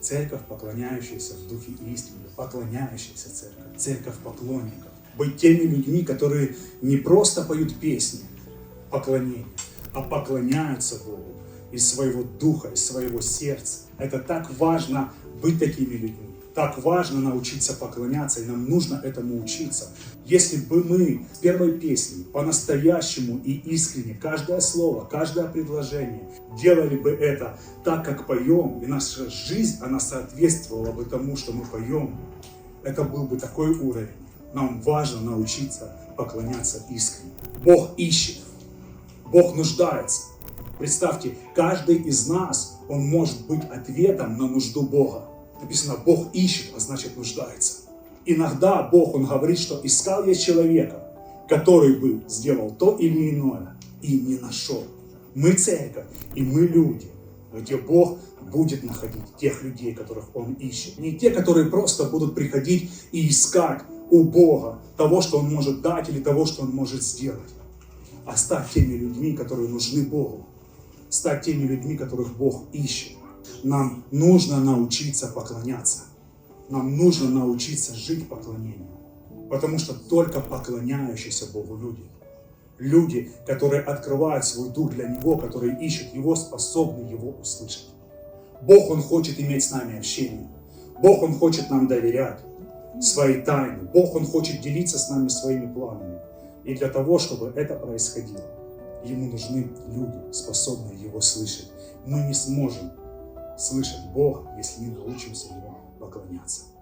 Церковь, поклоняющаяся в духе истины, поклоняющаяся церковь, церковь поклонников. Быть теми людьми, которые не просто поют песни поклонения, а поклоняются Богу из своего духа, из своего сердца. Это так важно быть такими людьми. Так важно научиться поклоняться, и нам нужно этому учиться. Если бы мы с первой песни по-настоящему и искренне, каждое слово, каждое предложение, делали бы это так, как поем, и наша жизнь, она соответствовала бы тому, что мы поем, это был бы такой уровень. Нам важно научиться поклоняться искренне. Бог ищет, Бог нуждается. Представьте, каждый из нас, он может быть ответом на нужду Бога. Написано, Бог ищет, а значит нуждается. Иногда Бог, Он говорит, что искал я человека, который бы сделал то или иное, и не нашел. Мы церковь, и мы люди, где Бог будет находить тех людей, которых Он ищет. Не те, которые просто будут приходить и искать у Бога того, что Он может дать или того, что Он может сделать. А стать теми людьми, которые нужны Богу. Стать теми людьми, которых Бог ищет. Нам нужно научиться поклоняться. Нам нужно научиться жить поклонением. Потому что только поклоняющиеся Богу люди, люди, которые открывают свой дух для Него, которые ищут Его, способны Его услышать. Бог, Он хочет иметь с нами общение. Бог, Он хочет нам доверять свои тайны. Бог, Он хочет делиться с нами своими планами. И для того, чтобы это происходило, Ему нужны люди, способные Его слышать. Мы не сможем слышать Бога, если не научимся Ему поклоняться.